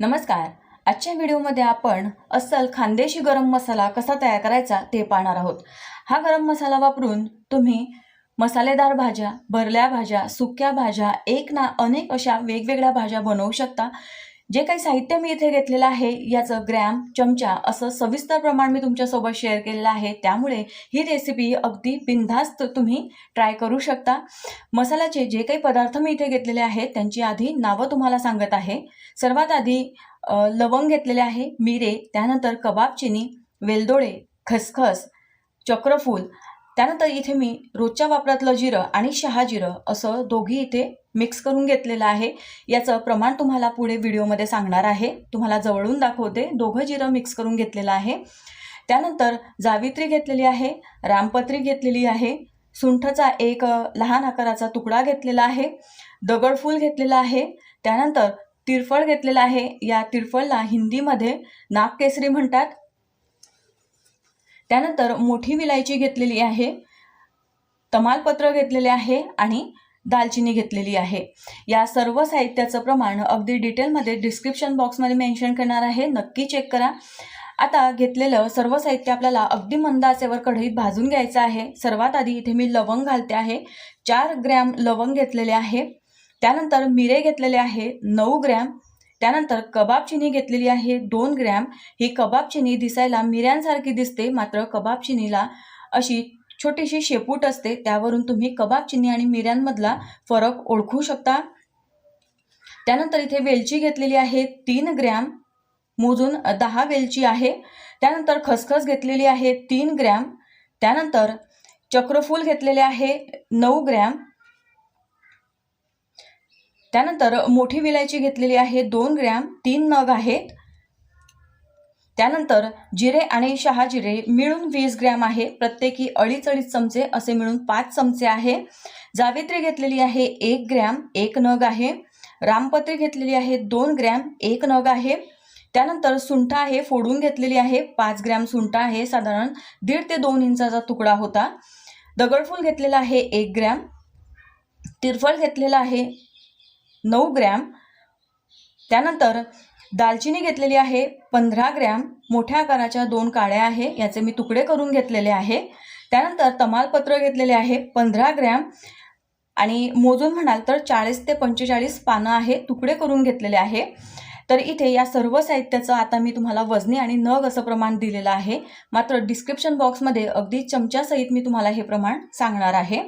नमस्कार. आजच्या व्हिडिओमध्ये आपण अस्सल खानदेशी गरम मसाला कसा तयार करायचा ते पाहणार आहोत. हा गरम मसाला वापरून तुम्ही मसालेदार भाज्या भरल्या भाज्या सुक्या भाज्या एक ना अनेक अशा वेगवेगळ्या भाज्या बनवू शकता. जे काही साहित्य मी इथे घेतलेलं आहे याचं ग्रॅम चमचा असं सविस्तर प्रमाण मी तुमच्यासोबत शेअर केलेलं आहे. त्यामुळे ही रेसिपी अगदी बिनधास्त तुम्ही ट्राय करू शकता. मसाल्याचे जे काही पदार्थ मी इथे घेतलेले आहेत त्यांची आधी नावं तुम्हाला सांगत आहे. सर्वात आधी लवंग घेतलेले आहे मिरे त्यानंतर कबाब चिनी वेलदोडे खसखस चक्रफूल त्यानंतर इथे मी रोजच्या वापरातलं जिरं आणि शहा जिरं असं दोघी इथे मिक्स करून घेतलेलं आहे. याचं प्रमाण तुम्हाला पुढे व्हिडिओमध्ये सांगणार आहे. तुम्हाला जवळून दाखवते. दोघं जिरं मिक्स करून घेतलेलं आहे. त्यानंतर जावित्री घेतलेली आहे. रामपत्री घेतलेली आहे. सुंठचा एक लहान आकाराचा तुकडा घेतलेला आहे. दगडफूल घेतलेला आहे. त्यानंतर तिरफळ घेतलेला आहे. या तिरफळला हिंदीमध्ये नागकेसरी म्हणतात. त्यानंतर मोठी विलायची घेतलेली आहे तमालपत्र घेतलेले आहे आणि दालचिनी घेतलेली आहे. या सर्व साहित्याचं प्रमाण अगदी डिटेलमध्ये डिस्क्रिप्शन बॉक्समध्ये मेन्शन करणार आहे. नक्की चेक करा. आता घेतलेलं सर्व साहित्य आपल्याला अगदी मंद आचेवर कढईत भाजून घ्यायचं आहे. सर्वात आधी इथे मी लवंग घालते आहे. चार ग्रॅम लवंग घेतलेले आहे. त्यानंतर मिरे घेतलेले आहे. नऊ ग्रॅम त्यानंतर कबाब चिनी घेतलेली आहे दोन ग्रॅम. ही कबाब चिनी दिसायला मिऱ्यांसारखी दिसते मात्र कबाब चिनीला अशी छोटीशी शेपूट असते. त्यावरून तुम्ही कबाब चिनी आणि मिऱ्यांमधला फरक ओळखू शकता. त्यानंतर इथे वेलची घेतलेली आहे तीन ग्रॅम. मोजून दहा वेलची आहे. त्यानंतर खसखस घेतलेली आहे तीन ग्रॅम. त्यानंतर चक्रफूल घेतलेले आहे नऊ ग्रॅम. त्यानंतर मोठी विलायची घेतलेली आहे दोन ग्रॅम तीन नग आहेत. त्यानंतर जिरे आणि शहा जिरे मिळून वीस ग्रॅम आहे. प्रत्येकी अडीच अडीच चमचे असे मिळून पाच चमचे आहे. जावित्री घेतलेली आहे एक ग्रॅम एक नग आहे. रामपत्री घेतलेली आहे दोन ग्रॅम एक नग आहे. त्यानंतर सुंठा आहे फोडून घेतलेली आहे. पाच ग्रॅम सुंठा आहे साधारण दीड ते दोन इंचाचा तुकडा होता. दगडफूल घेतलेला आहे एक ग्रॅम. तिरफळ घेतलेला आहे नऊ ग्रॅम. त्यानंतर दालचिनी घेतलेली आहे पंधरा ग्रॅम. मोठ्या आकाराच्या दोन काळ्या आहे याचे मी तुकडे करून घेतलेले आहे. त्यानंतर तमालपत्र घेतलेले आहे पंधरा ग्रॅम. आणि मोजून म्हणाल तर चाळीस ते पंचेचाळीस पानं आहे तुकडे करून घेतलेले आहे. तर इथे या सर्व साहित्याचं आता मी तुम्हाला वजनी आणि नग असं प्रमाण दिलेलं आहे. मात्र डिस्क्रिप्शन बॉक्समध्ये अगदी चमच्यासहित मी तुम्हाला हे प्रमाण सांगणार आहे.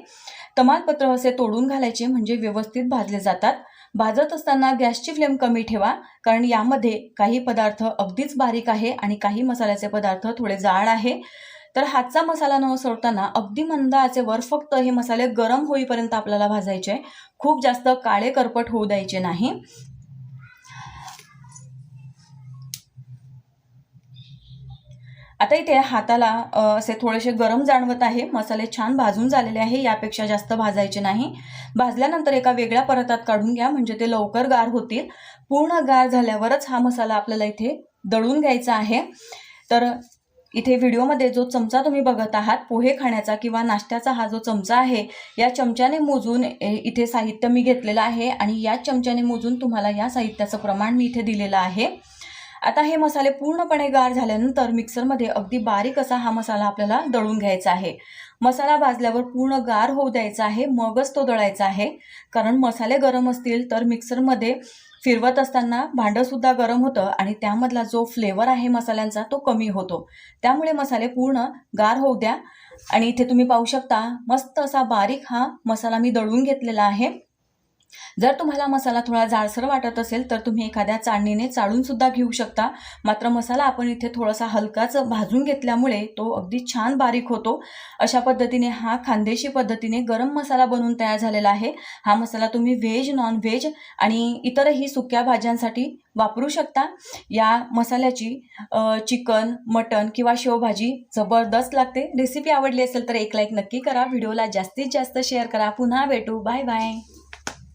तमालपत्र असे तोडून घालायचे म्हणजे व्यवस्थित भाजले जातात. भाजत असताना गॅसची फ्लेम कमी ठेवा कारण यामध्ये काही पदार्थ अगदीच बारीक आहे आणि काही मसाल्याचे पदार्थ थोडे जाड आहे. तर हातचा मसाला न सोडताना अगदी मंद आचेवर फक्त हे मसाले गरम होईपर्यंत आपल्याला भाजायचे. खूप जास्त काळे करपट होऊ द्यायचे नाही. आता इथे हाताला असे थोडेसे गरम जाणवत आहे. मसाले छान भाजून झालेले आहे. यापेक्षा जास्त भाजायचे नाही. भाजल्यानंतर एका वेगळ्या परतात काढून घ्या. म्हणजे ते लवकर गार होतील. पूर्ण गार झाल्यावरच हा मसाला आपल्याला इथे दळून घ्यायचा आहे. तर इथे व्हिडिओमध्ये जो चमचा तुम्ही बघत आहात पोहे खाण्याचा किंवा नाश्त्याचा हा जो चमचा आहे या चमच्याने मोजून ए, इथे साहित्य मी घेतलेलं आहे. आणि या चमच्याने मोजून तुम्हाला या साहित्याचं प्रमाण मी इथे दिलेलं आहे. आता हे मसाले पूर्णपणे गार झाल्यानंतर मिक्सरमध्ये अगदी बारीक असा हा मसाला आपल्याला दळून घ्यायचा आहे. मसाला भाजल्यावर पूर्ण गार होऊ द्यायचा आहे मगच तो दळायचा आहे. कारण मसाले गरम असतील तर मिक्सरमध्ये फिरवत असताना भांडंसुद्धा गरम होतं आणि त्यामधला जो फ्लेवर आहे मसाल्यांचा तो कमी होतो. त्यामुळे मसाले पूर्ण गार होऊ द्या. आणि इथे तुम्ही पाहू शकता मस्त असा बारीक हा मसाला मी दळून घेतलेला आहे. जर तुम्हाला मसाला थोडा जाडसर वाटत असेल तर तुम्ही एखाद्या चाळणीने चाळून सुद्धा घेऊ शकता. मात्र मसाला आपण इथे थोडासा हलकाच भाजून घेतल्यामुळे तो अगदी छान बारीक होतो. अशा पद्धतीने हा खानदेशी पद्धतीने गरम मसाला बनवून तयार झालेला आहे. हा मसाला तुम्ही व्हेज नॉन व्हेज आणि इतरही सुक्या भाज्यांसाठी वापरू शकता. या मसाल्याची चिकन मटन किंवा शेवभाजी जबरदस्त लागते. रेसिपी आवडली असेल तर एक लाईक नक्की करा. व्हिडिओला जास्तीत जास्त शेअर करा. पुन्हा भेटू. Bye bye.